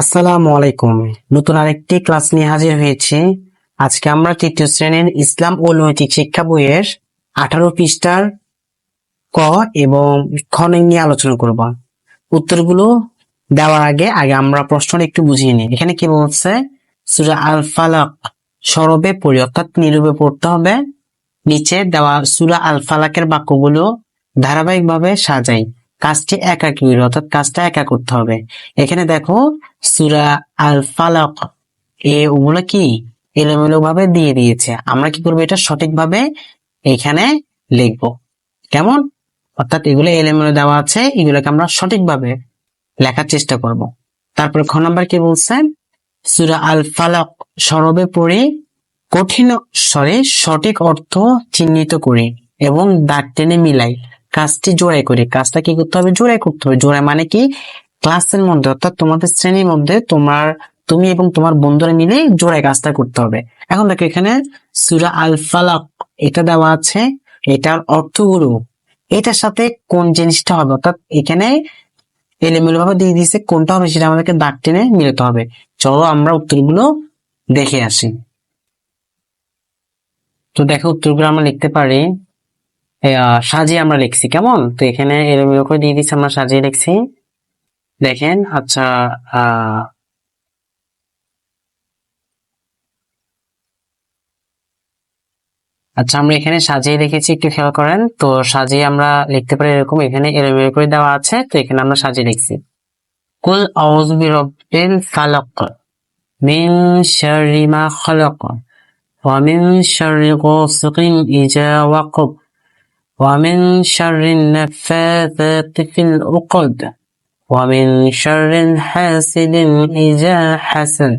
আসসালামু আলাইকুম। নতুন আরেকটি ক্লাস নিয়ে হাজির হয়েছি। আজকে আমরা তৃতীয় শ্রেণির ইসলাম ও নৈতিক শিক্ষা বইয়ের আঠারো পৃষ্ঠার ক এবং খ নিয়ে আলোচনা করব। উত্তরগুলো দেওয়ার আগে আগে আমরা প্রশ্নটা একটু বুঝিয়ে নিই। এখানে কি বলছে? সুরা আল ফালাক সরবে পড়ি, অর্থাৎ নীরবে পড়তে হবে। নিচে দেওয়া সুরা আল ফালাকের বাক্যগুলো ধারাবাহিকভাবে সাজাই। কাজটি একা কি অর্থাৎ কাজটা একা করতে হবে। এখানে দেখো, সুরা আল ফালাক এ ওগুলো কি? এলোমেলো ভাবে দিয়ে দিয়েছে। আমরা কি করব এটা সঠিকভাবে এখানে লিখব। কেমন? অর্থাৎ এগুলো এলোমেলো দেওয়া আছে, এগুলোকে আমরা সঠিকভাবে লেখার চেষ্টা করব। তারপর খ নাম্বার কি বলছেন? সুরা আল ফালাক সরবে পড়ে, কঠিন স্বরে সঠিক অর্থ চিহ্নিত করি এবং দাগ টেনে মিলাই। কাজটি জোড়াই করি। কাজটা কি করতে হবে? জোড়াই করতে হবে। জোড়াই মানে কি? ক্লাসের মধ্যে, অর্থাৎ তোমাদের শ্রেণির মধ্যে তোমার, তুমি এবং তোমার বন্ধুরা মিলে জোড়াই কাজটা করতে হবে। এখন দেখো এখানে সুরা আল ফালাক এটা দেওয়া আছে। এটার অর্থগুলো এটার সাথে কোন জিনিসটা হবে? অর্থাৎ এখানে এলোমেলো ভাবে দিয়ে দিয়েছে কোনটা হবে সেটা আমাদেরকে দাগ টেনে মিলাতে হবে। চলো আমরা উত্তরগুলো দেখে আসি। তো দেখো উত্তরগুলো আমরা লিখতে পারি। সাজিয়ে আমরা লিখছি, কেমন? তো এখানে এলোমেলো করে দিয়ে দিচ্ছি আমরা সাজিয়ে লিখছি। দেখেন আচ্ছা আচ্ছা আমরা এখানে সাজিয়ে লিখেছি একটু খেয়াল করেন। তো সাজিয়ে আমরা লিখতে পারি এরকম, এখানে এলোমেলো করে দেওয়া আছে, তো এখানে আমরা সাজিয়ে লিখছি। কুল আউযু বিরাব্বিল ফালাক, মিন শাররি মা খালাক, ওয়া মিন শাররি গাসিকিন ওয়াকাব। মিন শাররি নাফাথাতি ফিল উকদ ওয়া মিন শাররি হাসিদিন ইযা হাসাদ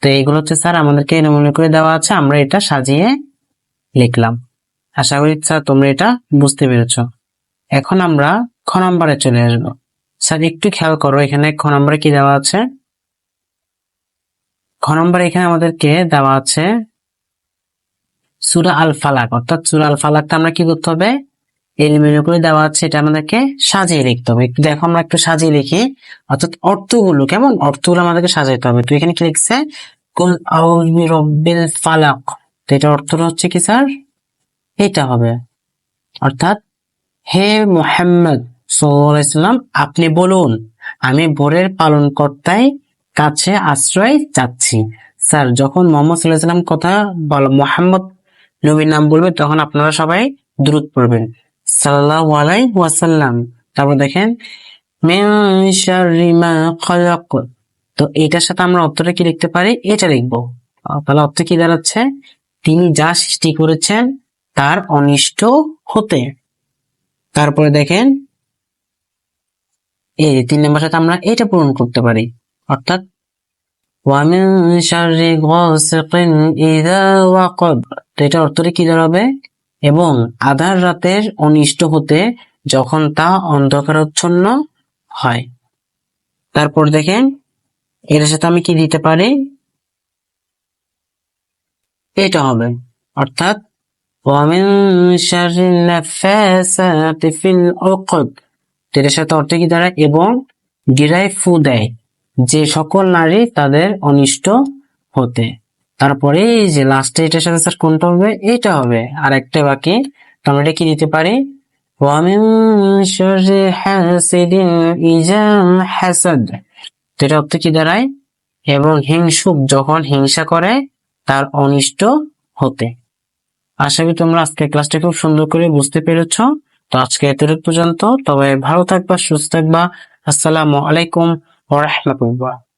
তো এইগুলো হচ্ছে স্যার আমাদেরকে এলোমেলো করে দেওয়া আছে, আমরা এটা সাজিয়ে লিখলাম। আশা করি স্যার তোমরা এটা বুঝতে পেরেছ। এখন আমরা খ নম্বরে চলে আসব। স্যার, একটু খেয়াল করো, এখানে খ নম্বরে কি দেওয়া আছে? খ নম্বরে এখানে আমাদেরকে দেওয়া আছে সুরা আল ফালাক অর্থাৎ সুরা আল ফালাকটা আমরা কি করতে হবে? এলিমেন্ট করে দেওয়া আছে এটা আমাদেরকে সাজিয়ে লিখতে হবে। একটু দেখো, আমরা একটু সাজিয়ে লিখি। অর্থাৎ অর্থগুলো, কেমন? অর্থগুলো আমাদেরকে সাজাইতে হবে। তো এখানে কি লিখছে? ফালাক তো এটার অর্থটা হচ্ছে কি, স্যার? এটা হবে। অর্থাৎ, হে মোহাম্মদ সাল্লাম আপনি বলুন, আমি ভোরের পালন কর্তায় কাছে আশ্রয় চাচ্ছি। স্যার, যখন মোহাম্মদ সাল্লাহ সাল্লাম কথা বল, মোহাম্মদ নবীর নাম বলবে, তখন আপনারা সবাই দ্রুত পড়বেন। সাল্লাহ ওয়াসাল্লাম। তারপর দেখেন তো এটার সাথে আমরা অর্থটা কি লিখতে পারি? এটা লিখব। তাহলে অর্থ কি দাঁড়াচ্ছে? তিনি যা সৃষ্টি করেছেন, তার অনিষ্ট হতে। তারপরে দেখেন, এই তিন নম্বর সাথে আমরা এটা পূরণ করতে পারি। অর্থাৎ তো এটা অর্থটা কি দাঁড়াবে? এবং আধার রাতের অনিষ্ট হতে যখন তা অন্ধকারাচ্ছন্ন হয়। তারপর দেখেন, এর সাথে আমি কি দিতে পারি? এটা হবে। অর্থাৎ উকদ। এটার সাথে অর্থ কি দাঁড়ায়? এবং গিরায় ফু দেয়, যে সকল নারী তাদের অনিষ্ট হতে। তারপরে এই যে লাস্টে এটার সাথে কোনটা হবে? এটা হবে। আর একটা বাকি। তো আমরা এটা কি দিতে পারি? অর্থ কি দাঁড়ায়? এবং হিংসুক যখন হিংসা করে, তার অনিষ্ট হতে। আশা করি তোমরা আজকে ক্লাসটা খুব সুন্দর করে বুঝতে পেরেছ। তো আজকে এতটুকু পর্যন্ত। তবে ভালো থাকবা, সুস্থ থাকবা। আসসালামু আলাইকুম ওয়া রাহমাতুল্লাহ।